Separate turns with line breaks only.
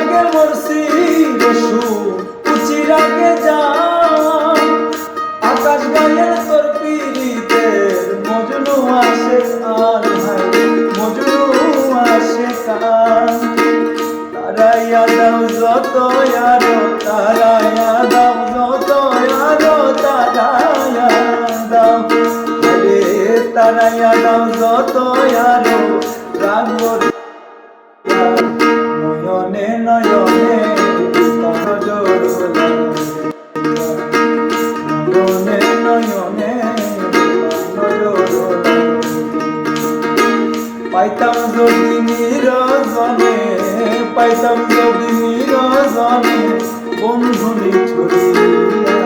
আগে মরছি রসু উচির আগে যা আকাশ গায়ের তোর পিড়িতের মজনু আসে আর হায়, মজনু আসে কান। তারাইয়া দাও যত আরও তারাইয়া দাও যত আরও তারাইয়া দাও তারাইয়া দাও যত আরও রাগ নয়নে নয়নে নয়নে নয়নে পাইতাম যদি নিরজনে পাইতাম যদি নিরজনে বন্ধুনি ছড়িয়া